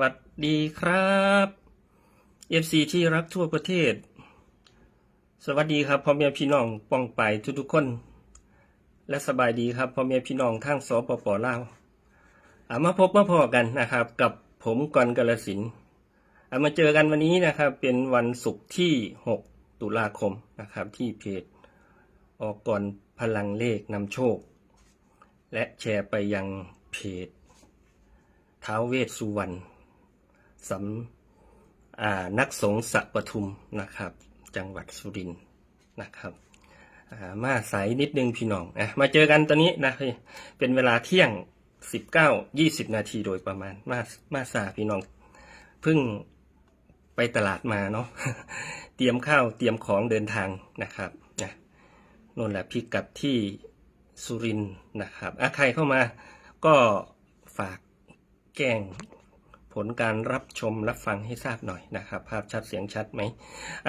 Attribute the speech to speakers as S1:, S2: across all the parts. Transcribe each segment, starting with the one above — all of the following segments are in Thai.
S1: วัสดีครับ FC ที่รักทั่วประเทศ สวัสดีครับพ่อแม่พี่น้องป้องไปทุกทุกๆคน และสบายดีครับพ่อแม่พี่น้องทางสปปลาวอ่ามาพบมาพอกันนะครับ กับผมกรกาลสินธุ์อามาเจอกันวันนี้นะครับ เป็นวันศุกร์ที่ 6 ตุลาคมนะครับ ที่เพจออกก่อนพลังเลขนำโชค และแชร์ไปยังเพจท้าวเวสสุวรรณ สำนักสงฆ์สะปทุมนะครับ จังหวัดสุรินทร์นะครับามาสายนิดนึงพี่น้องอะมาเจอกันตอนนี้นะเป็นเวลาเที่ยง 19 20 นาทีโดยประมาณ มามาสาพี่น้องเพิ่งไปตลาดมาเนาะเตรียมข้าวเตรียมของเดินทางนะครับนะนนแหละพิกัดที่สุรินทร์นะครับอะใครเข้ามาก็ฝากแกง ผลการรับชมรับฟังให้ทราบหน่อยนะครับ ภาพชัดเสียงชัดไหม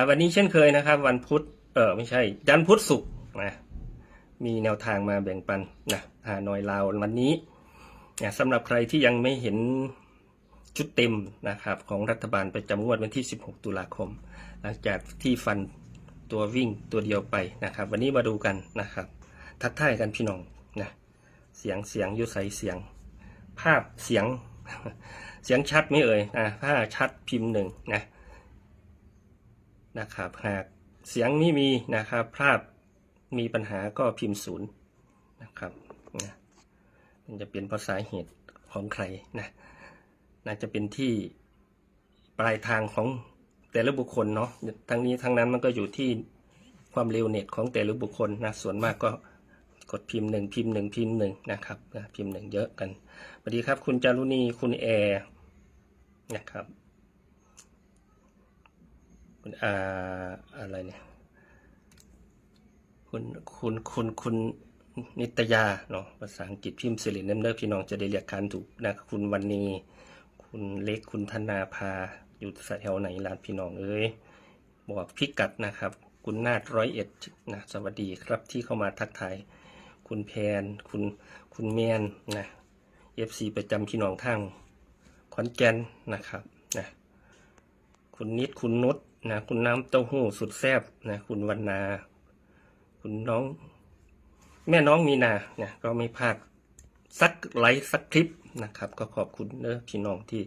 S1: วันนี้เช่นเคยนะครับ วันพุธเออไม่ใช่ จันทร์พุธศุกร์นะมีแนวทางมาแบ่งปันนะฮานอยลาววันนี้นะสำหรับใครที่ยังไม่เห็นชุดเต็มนะครับของรัฐบาลประจำงวดวันที่ 16 ตุลาคม หลังจากที่ฟันตัววิ่งตัวเดียวไปนะครับ วันนี้มาดูกันนะครับ ทักทายกันพี่น้องนะเสียงเสียงยุใสเสียง ภาพเสียง เสียงชัดไหมเอ่ยอ่าถ้าชัดพิมพ์หนึ่งนะนะครับหากเสียงไม่มีนะครับภาพมีปัญหาก็พิมพ์ศูนย์นะครับนะมันจะเป็นภาษาเหตุของใครนะน่าจะเป็นที่ปลายทางของแต่ละบุคคลเนาะทั้งนี้ทั้งนั้นมันก็อยู่ที่ความเร็วเน็ตของแต่ละบุคคลนะส่วนมากก็ กดพิมพ์หนึ่งพิมพ์หนึ่งพิมพ์หนึ่งนะครับพิมพ์หนึ่งเยอะกันสวัสดีครับ คุณจารุณีคุณแอร์นะครับคุณอาอะไรเนี่ยคุณคุณคุณคุณนิตยาเนาะภาษาอังกฤษพิมพ์สิริเนมเนอร์พี่น้องจะได้เรียกคานถูกนะคุณวันนีคุณเล็กคุณธนาภาอยู่แถวไหนลานพี่น้องเอ้ยบอกพิกัดนะครับ คุณนาดร้อยเอ็ดนะสวัสดีครับที่เข้ามาทักทาย คุณแพนคุณคุณแมนนะเอฟซีประจำพี่น้องทางขอนแก่นนะครับนะคุณนิดคุณนุชนะคุณน้ำเต้าหู้สุดแซ่บนะคุณวันนา คุณน้อง แม่น้องมีนาเนี่ยก็ไม่พลาดสักไลค์สักคลิปนะครับ ก็ขอบคุณเนอะพี่น้องที่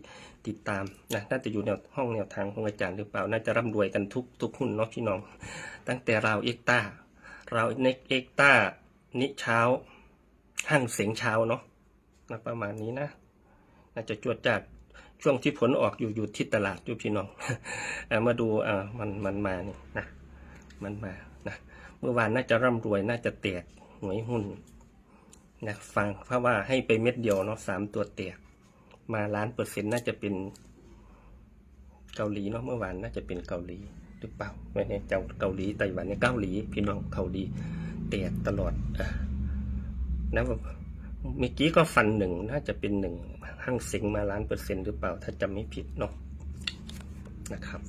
S1: ติดตามนะน่าจะอยู่แนวห้องแนวทางของอาจารย์หรือเปล่า น่าจะร่ำรวยกันทุกทุกหุ้นเนาะพี่น้อง ตั้งแต่ราวเอกต้าราวเน็กเอกต้า นิเช้าห้างเสียงเช้าเนาะนะประมาณนี้นะน่าจะจวดจากช่วงที่ผลออกอยู่อยู่ที่ตลาดอยู่พี่น้องมาดูอ่ามันมันมานี่นะมันมานะเมื่อวานน่าจะร่ำรวยน่าจะแตกหวยหุ้นนะฟังเพราะว่าให้ไปเม็ดเดียวเนาะสามตัวแตกมาล้านเปอร์เซ็นต์น่าจะเป็นเกาหลีเนาะเมื่อวานน่าจะเป็นเกาหลีหรือเปล่าไม่แน่ใจเกาหลีไต้หวันเนี่ยเกาหลีพี่น้องเกาหลี ตกตลอดนะเมื่อกี้ก็ฟันหนึ่งน่าจะเป็นหนึ่งห้างเสิงมาล้านเปอร์เซ็นต์หรือเปล่า ถ้าจำไม่ผิดเนาะนะครับ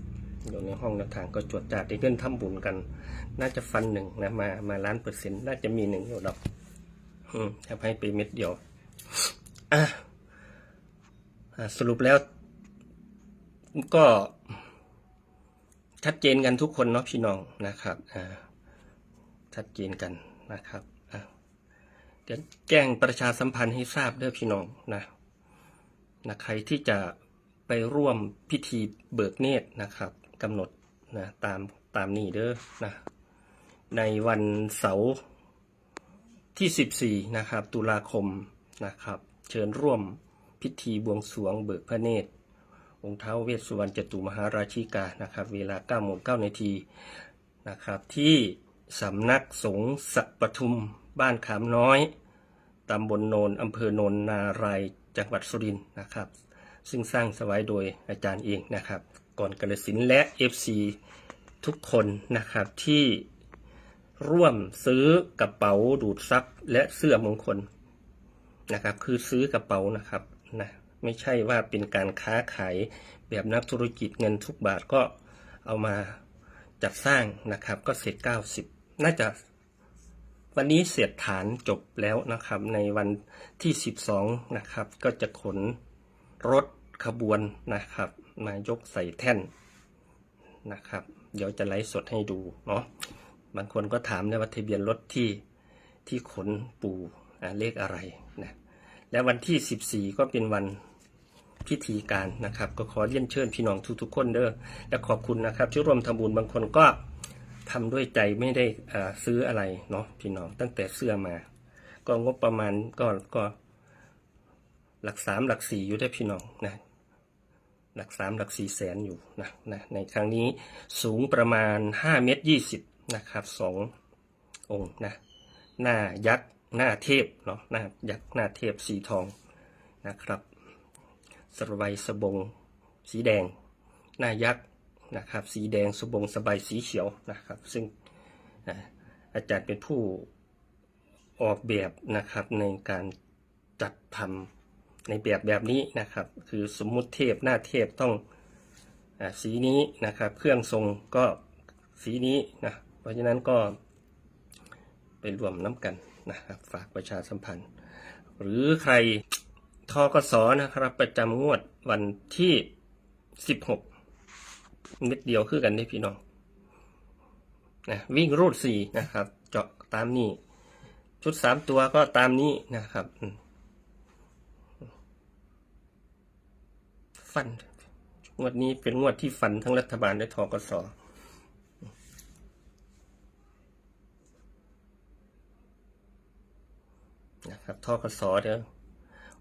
S1: อยู่ในห้องแนวทางก็จวดจาดได้เงินทำบุญกัน น่าจะฟันหนึ่งนะมามาล้านเปอร์เซ็นต์น่าจะมีหนึ่งอยู่ดอกอืมทำให้ไปเม็ดเดียวอะอะสรุปแล้ว ก็ชัดเจนกันทุกคนเนาะพี่น้องนะครับอ่า ชัดเจนกันนะครับเดี๋ยวแจ้งประชาสัมพันธ์ให้ทราบเด้อพี่น้องนะนะใครที่จะไปร่วมพิธีเบิกเนตรนะครับกำหนดนะตามตามนี้เด้อนะในวันเสาร์ที่ 14 นะครับ ตุลาคมนะครับ เชิญร่วมพิธีบวงสรวงเบิกพระเนตร องค์เท้าเวสสุวรรณจตุมหาราชิกานะครับ เวลา9โมง9นาทีนะครับที่ สำนักสงฆ์สัปทุมบ้านขามน้อยตำบลโนนอำเภอโนนนารายจังหวัดสุรินทร์นะครับ ซึ่งสร้างสไว้โดยอาจารย์เองนะครับ ก่อนกระสินและ FC ทุกคนนะครับที่ร่วมซื้อกระเป๋าดูดซับและเสื้อมงคลนะครับ คือซื้อกระเป๋านะครับนะไม่ใช่ว่าเป็นการค้าขายแบบนักธุรกิจเงินทุกบาทก็เอามาจัดสร้างนะครับก็เสร็จ 90 น่าจะวันนี้เสียดฐานจบแล้วนะครับ ในวันที่ 12 นะครับ ก็จะขนรถขบวนนะครับ มายกใส่แท่นนะครับ เดี๋ยวจะไลฟ์สดให้ดูเนาะบางคนก็ถามนะว่าทะเบียนรถที่ที่ขนปูเลขอะไรนะและวันที่ 14 ก็เป็นวันพิธีการนะครับ ก็ขอเรียนเชิญพี่น้องทุกๆคนเด้อและขอบคุณนะครับที่ร่วมทำบุญบางคนก็ ทำด้วยใจไม่ได้อ่าซื้ออะไรเนาะพี่น้องตั้งแต่เสื้อมา ก็งบประมาณก็ก็ หลักสามหลักสี่อยู่ได้พี่น้องนะหลักสามหลักสี่แสนอยู่นะนะในครั้งนี้สูงประมาณห้าเมตรยี่สิบนะครับสององค์นะหน้ายักษ์หน้าเทพเนาะหน้ายักษ์หน้าเทพสีทองนะครับสบายสบงสีแดง หน้ายักษ์ นะครับ สีแดงสบงสบายสีเขียวนะครับ ซึ่งอาจารย์เป็นผู้ออกแบบนะครับในการจัดทำในแบบแบบนี้นะครับ คือสมมุติเทพหน้าเทพต้องอสีนี้นะครับ เครื่องทรงก็สีนี้นะเพราะฉะนั้นก็ไปรวมน้ำกันนะครับ ฝากประชาสัมพันธ์ หรือใครทกสนะครับ ประจำงวดวันที่ 16 เม็ดเดียวคือกันได้พี่น้องนะวิ่งรูดสี่นะครับ เจาะตามนี้ ชุดสามตัวก็ตามนี้นะครับฟันงวดนี้เป็นงวดที่ฟันทั้งรัฐบาลและทกสนะครับทกสเด้อ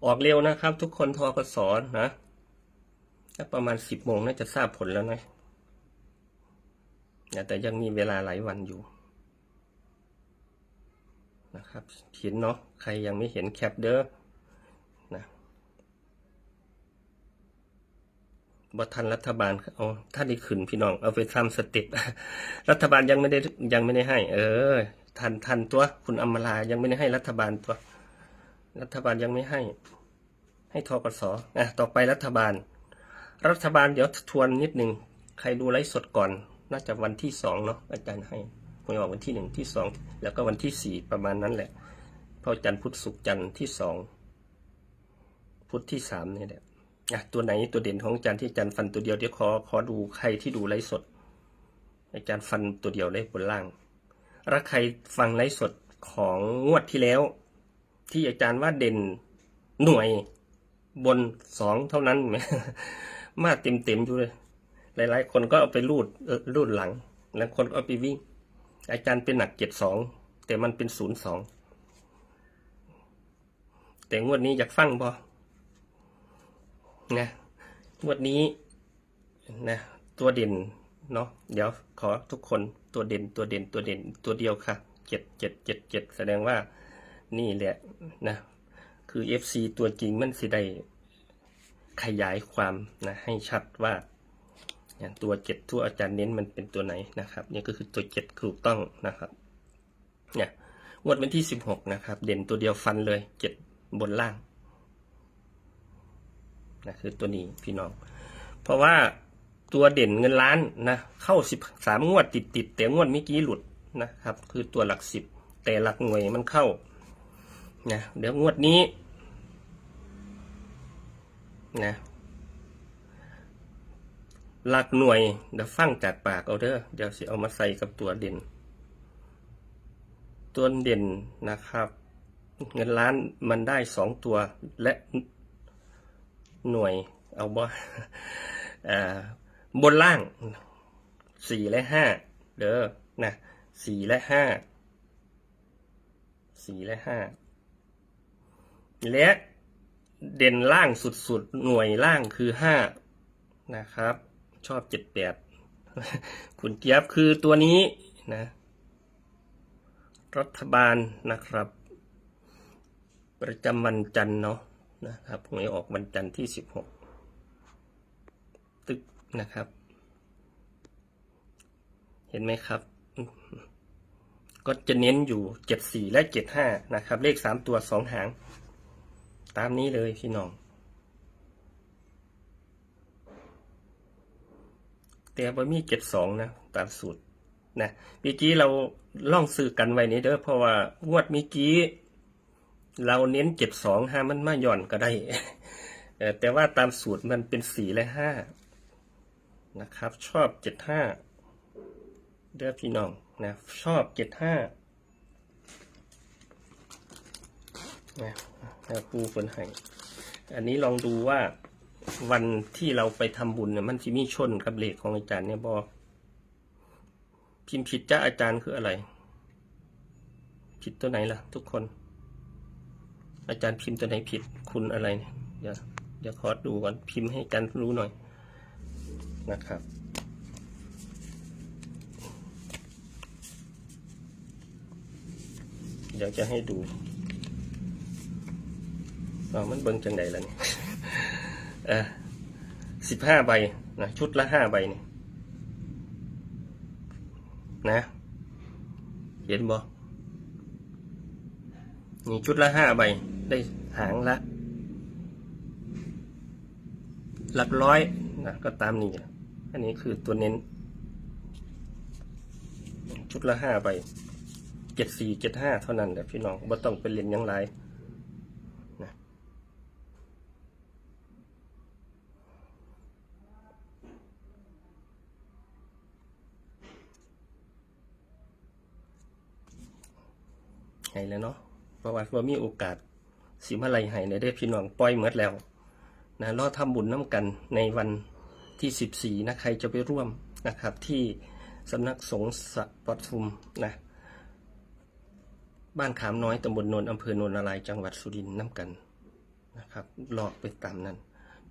S1: ออกเร็วนะครับ ทุกคนทกสนะถ้าประมาณสิบโมงน่าจะทราบผลแล้วนะ แต่ยังมีเวลาหลายวันอยู่นะครับเห็นเนาะใครยังไม่เห็นแคปเด้อนะบทันรัฐบาลเอาถ้าได้ขึ้นพี่น้องเอาไปทำสเต็ปรัฐบาลยังไม่ได้ยังไม่ได้ให้ เออทันทันตัวคุณอมรายังไม่ได้ให้รัฐบาลตัว รัฐบาลยังไม่ให้ ให้ทกสอะต่อไปรัฐบาล รัฐบาลเดี๋ยวทวนนิดหนึ่งใครดูไลฟ์สดก่อน น่าจะวันที่สองเนาะอาจารย์ให้ผมบอกวันที่หนึ่งที่สองแล้วก็วันที่สี่ประมาณนั้นแหละพราะจันทร์พุธศุกร์จันทร์ที่สองพุธที่สามนี่แหละอะตัวไหนตัวเด่นของอาจารย์ที่อาจารย์ฟันตัวเดียวเดี๋ยวขอขอดูใครที่ดูไลฟ์สด อาจารย์ฟันตัวเดียวเลยบนล่างแล้วใครฟังไลฟ์สดของงวดที่แล้ว ที่อาจารย์ว่าเด่นหน่วยบนสองเท่านั้น มาเต็มเต็มๆอยู่เลย หลายๆ คนก็เอาไปรูดรูดหลัง แล้วคนก็เอาไปวิ่ง อาจารย์เป็นหนักเจ็ดสองแต่มันเป็นศูนย์สองแต่งวดนี้อยากฟังพอนะงวดนี้นะตัวเด่นเนาะเดี๋ยวขอทุกคนตัวเด่นตัวเด่นตัวเด่นตัวเดียวค่ะเจ็ดเจ็ดเจ็ดเจ็ดแสดงว่านี่แหละนะคือ FC ตัวจริงมันสิได้ขยายความนะให้ชัดว่า ตัวเจ็ดทั่วอาจารย์เน้นมันเป็นตัวไหนนะครับนี่ก็คือตัวเจ็ดถูกต้องนะครับเนี่ยงวดวันที่สิบหกนะครับ เด่นตัวเดียวฟันเลยเจ็ดบนล่างนะคือตัวนี้พี่น้อง เพราะว่าตัวเด่นเงินล้านนะเข้าสิบสามงวดติดติดแต่งวดเมื่อกี้หลุดนะครับ คือตัวหลักสิบแต่หลักหน่วยมันเข้านะเดี๋ยวงวดนี้นะ หลักหน่วยเดี๋ยวฟังจากปากเอาเด้อเดี๋ยวสิเอามาใส่กับตัวเด่น ตัวเด่นนะครับ เงินล้านมันได้สองตัวและหน่วยเอาบ่อ่าบนล่างสี่และห้าเด้อนะสี่และห้าสี่และห้าและเด่นล่างสุดๆ หน่วยล่างคือห้านะครับ ชอบเจ็ดแปดคุณเจี๊ยบคือตัวนี้นะ รัฐบาลนะครับ ประจำวันจันทร์เนาะนะครับหวยออกวันจันทร์ที่สิบหกตึกนะครับ เห็นไหมครับ ก็จะเน้นอยู่เจ็ดสี่และเจ็ดห้านะครับ เลขสามตัวสองหาง ตามนี้เลยพี่น้อง แต่ว่ามีเจ็ดสองนะตามสูตรนะเมื่อกี้เราล่องซื้อกันไว้นี้เด้อเพราะว่างวดเมื่อกี้ เราเน้นเจ็ดสองห้ามันมาหย่อนก็ได้เอแต่ว่าตามสูตรมันเป็นสี่และห้านะครับ ชอบเจ็ดห้าเด้อพี่น้องนะชอบเจ็ดห้านะนะครูฝนให้อันนี้ลองดูว่า วันที่เราไปทำบุญเนี่ยมันจะมีชนกับเลขของอาจารย์เนี่ยบอพิมพ์ผิดจ้าอาจารย์คืออะไร ผิดตัวไหนล่ะ ทุกคน อาจารย์พิมพ์ตัวไหนผิดคุณอะไรเนี่ยเดี๋ยวเดี๋ยวขอดูก่อนพิมพ์ให้กันรู้หน่อยนะครับเดี๋ยวจะให้ดูอ๋อมันเบิ่งจังใดล่ะเนี่ย ออสิบห้าใบนะชุดละห้าใบนี่นะ เห็นบ่นี่ชุดละห้าใบ ได้หางละ หลักร้อยนะก็ตามนี้อันนี้คือตัวเน้น ชุดละห้าใบเจ็ดสี่เจ็ดห้าเท่านั้นแหละพี่น้องบ่ต้องเป็นเรียนยังไร ให้แล้วเนาะเพราะว่าว่ามีโอกาสสิมาไลให้ในได้พี่น้องปล่อยหมดแล้วนะรอทำบุญน้ำกันในวันที่ 14 นะ ใครจะไปร่วมนะครับ ที่สำนักสงฆ์สะปทุมนะ บ้านขามน้อยตำบลนนท์อำเภอโนนนารายจังหวัดสุรินทร์น้ำกันนะครับรอไปตามนั้น